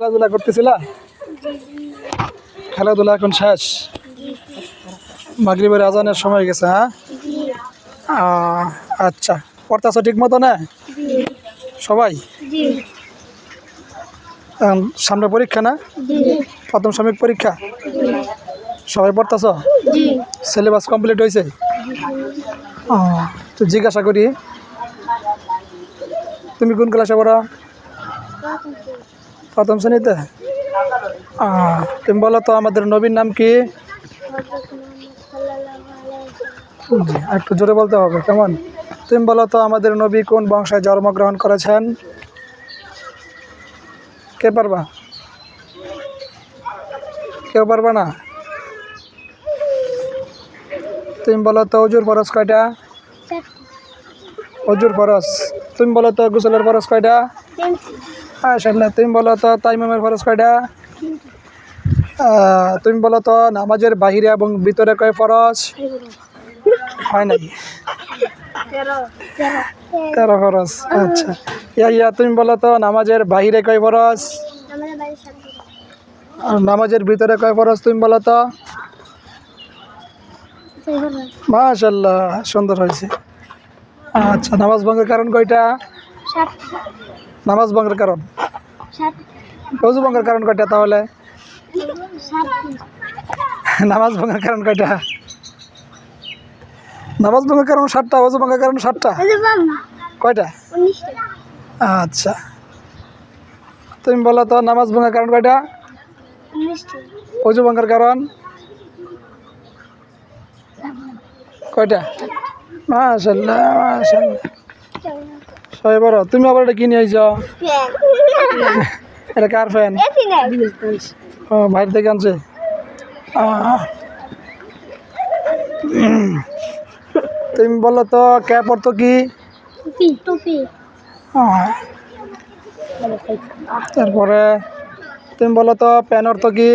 খেলাধুলা করতেছিলা? খেলাধুলা এখন শেষ? মাগরিবের আজানের সময় গেছে হ্যাঁ? আচ্ছা। পড়তেছ ঠিক মতো না সবাই সামনে পরীক্ষা না? প্রথম সাময়িক পরীক্ষা? সবাই পড়তেছ? সিলেবাস কমপ্লিট হয়েছে? তো জিজ্ঞাসা করি। তুমি কোন ক্লাসে পড়ো? প্রথম শ্রেণীতে? তুমি বলো তো আমাদের নবীর নাম কি? একটু জোরে বলতে হবে কেমন? তুমি বলো তো আমাদের নবী কোন বংশে জন্মগ্রহণ করেছেন? কে পারবা? কেউ পারবা না? তুমি বলো তো অজুর ফরস কয়টা? অজুর ফরস তুমি বলো তো গোসলের ফরস কয়টা? মাশাল্লাহ তুমি বলো তো তাইমামের ফরস কয়টা? তুমি বলো তো নামাজের বাহিরে এবং ভিতরে কয় ফরস হয় নাই? তেরো। ফরস আচ্ছা। ইয়া ইয়া তুমি বলো তো নামাজের বাহিরে কয় আর নামাজের ভিতরে কয় ফরস তুমি বলো তো? মাশাল্লাহ সুন্দর হয়েছে। আচ্ছা নামাজ ভঙ্গের কারণ কয়টা? নামাজ ভঙ্গের কারণ? অজু ভঙ্গের কারণ কয়টা তাহলে? নামাজ ভঙ্গের কারণ কয়টা? নামাজ ভঙ্গের কারণ সাতটা অজু ভঙ্গের কারণ সাতটা? কয়টা? আচ্ছা। তুমি বলো তো, নামাজ ভঙ্গের কারণ কয়টা? অজু ভঙ্গের কারণ? কয়টা? মাশাল্লাহ মাশাল্লাহ। সবাই বড়। তুমি আবার এটা কিনে আইছ? এটা কার ফ্যান ও বাইরে থেকে আনছে। তুমি বলো তো ক্যাপ অর্থ কি? তারপরে তুমি বলো তো প্যান অর্থ কি?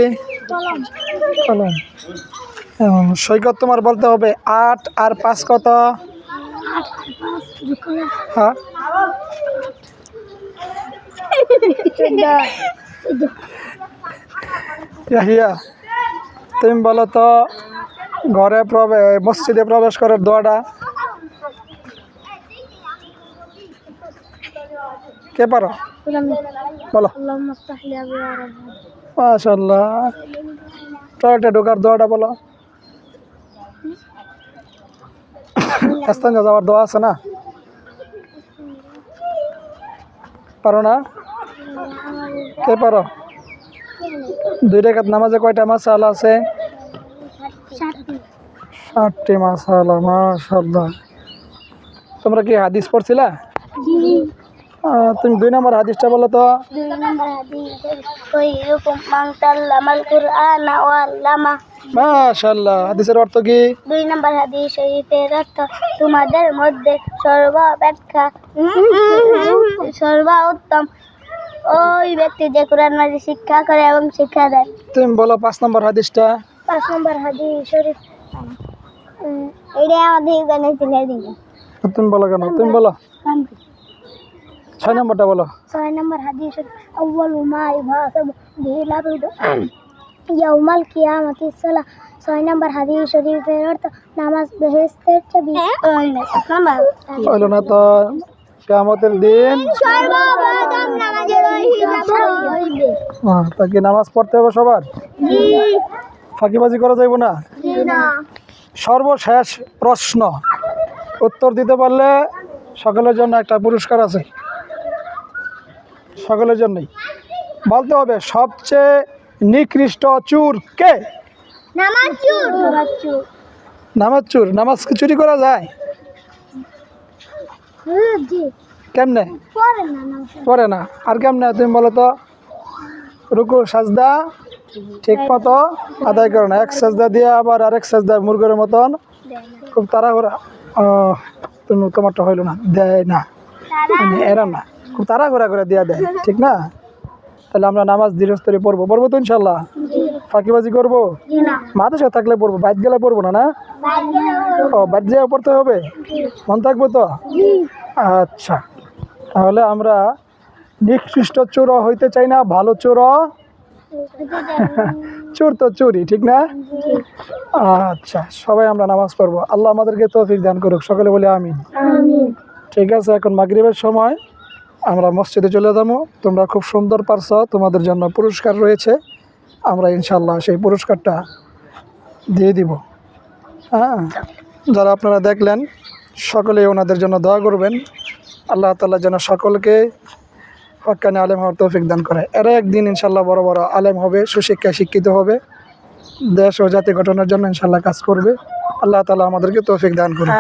কলম। সৈকত তোমার বলতে হবে আট আর পাঁচ কত? হ্যাঁ? তুমি বলো তো ঘরে প্রবেশ মসজিদে প্রবেশ করার দোয়াটা? কে পারো? বলো। মাশাল্লাহ টয়লেটে ঢোকার দোয়াটা বলো। স্থানীয় যাওয়ার দোয়া আছে না পারো না কে পারো দুই রেখাত নামাজে কয়টা মাসালা আছে সাতটি ষাটটি মাসালা মাশাল্লাহ তোমরা কি হাদিস পড়ছিলা আহ, তুমি দুই নম্বর হাদিসটা বলো তো। দুই নম্বর হাদিস খৈরুকুম মান তাল্লামাল কুরআন ওয়া আল্লামা। মাশাল্লাহ হাদিসের অর্থ কি? দুই নম্বর হাদিস শরীফের অর্থ তোমাদের মধ্যে সর্বাপেক্ষা সর্বা উত্তম ওই ব্যক্তি যে কোরআন মাঝে শিক্ষা করে এবং শিক্ষা দেয়। তুমি বলো পাঁচ নম্বর হাদিসটা। পাঁচ নম্বর হাদিস শরীফ। এইটাই আমাদের গানে তুমি বলো কেন? তুমি বলো। ছয় নম্বরটা বলো। ছয় নম্বর হাদিস আউয়াল মা ইবাসাব বিহিল আবদু ইয়াউমাল কিয়ামতি সালা। ছয় নম্বর হাদিস শরীফের অর্থ নামাজ বেহেস্তের চাবি নাম্বার হইল না তো কেমতের দিন। সর্বপ্রথম নামাজের হিসাব হইবে। হ্যাঁ, তা কি নামাজ পড়তে হবে সবার? জি। ফাঁকিবাজি করা যাইব না? জি না। সর্বশেষ প্রশ্ন। উত্তর দিতে পারলে সকলের জন্য একটা পুরস্কার আছে। সকলের জন্যই। বলতে হবে সবচেয়ে নিকৃষ্ট চুর কে? নামাজ চুর। নামাজ কি চুরি করা যায়? কেমনে? পরে না আর কেমনে? তুমি বলো তো। রুকু সাজদা ঠিক মতো আদায় করে না। এক সাজদা দিয়ে আবার আরেক সাজদা মুরগের মতন খুব তাড়াহুড়া। তুমি তোমারটা হইল না। দেয় না। মানে এরা না। খুব তাড়াহুড়া করে দেওয়া দেয় ঠিক না? তাহলে আমরা নামাজ ধীরস্তরে পড়ব। পড়ব তো ইনশাল্লাহ ফাঁকিবাজি করব? মাদ্রাসা থাকলে পড়ব। বাইক গেলে পড়ব না না? ও বাইক যেয়ে পড়তে হবে? মন থাকব তো? আচ্ছা তাহলে আমরা নিকৃষ্ট চোর হইতে চাই না ভালো চোর? চোর তো চুরি ঠিক না? আচ্ছা সবাই আমরা নামাজ পড়ব। আল্লাহ আমাদেরকে তৌফিক দান করুক। সকলে বলে আমিন। ঠিক আছে এখন মাগরিবের সময়। আমরা মসজিদে চলে যাব। তোমরা খুব সুন্দর পারছ, তোমাদের জন্য পুরস্কার রয়েছে। আমরা ইনশাল্লাহ সেই পুরস্কারটা দিয়ে দিব। হ্যাঁ যারা আপনারা দেখলেন সকলে ওনাদের জন্য দোয়া করবেন। আল্লাহ তাল্লাহ যেন সকলকে হকানি আলেম হওয়ার তৌফিক দান করে। এরা একদিন ইনশাল্লাহ বড় বড় আলেম হবে, সুশিক্ষায় শিক্ষিত হবে। দেশ ও জাতি গঠনের জন্য ইনশাল্লাহ কাজ করবে। আল্লাহ তালা আমাদেরকে তৌফিক দান করবে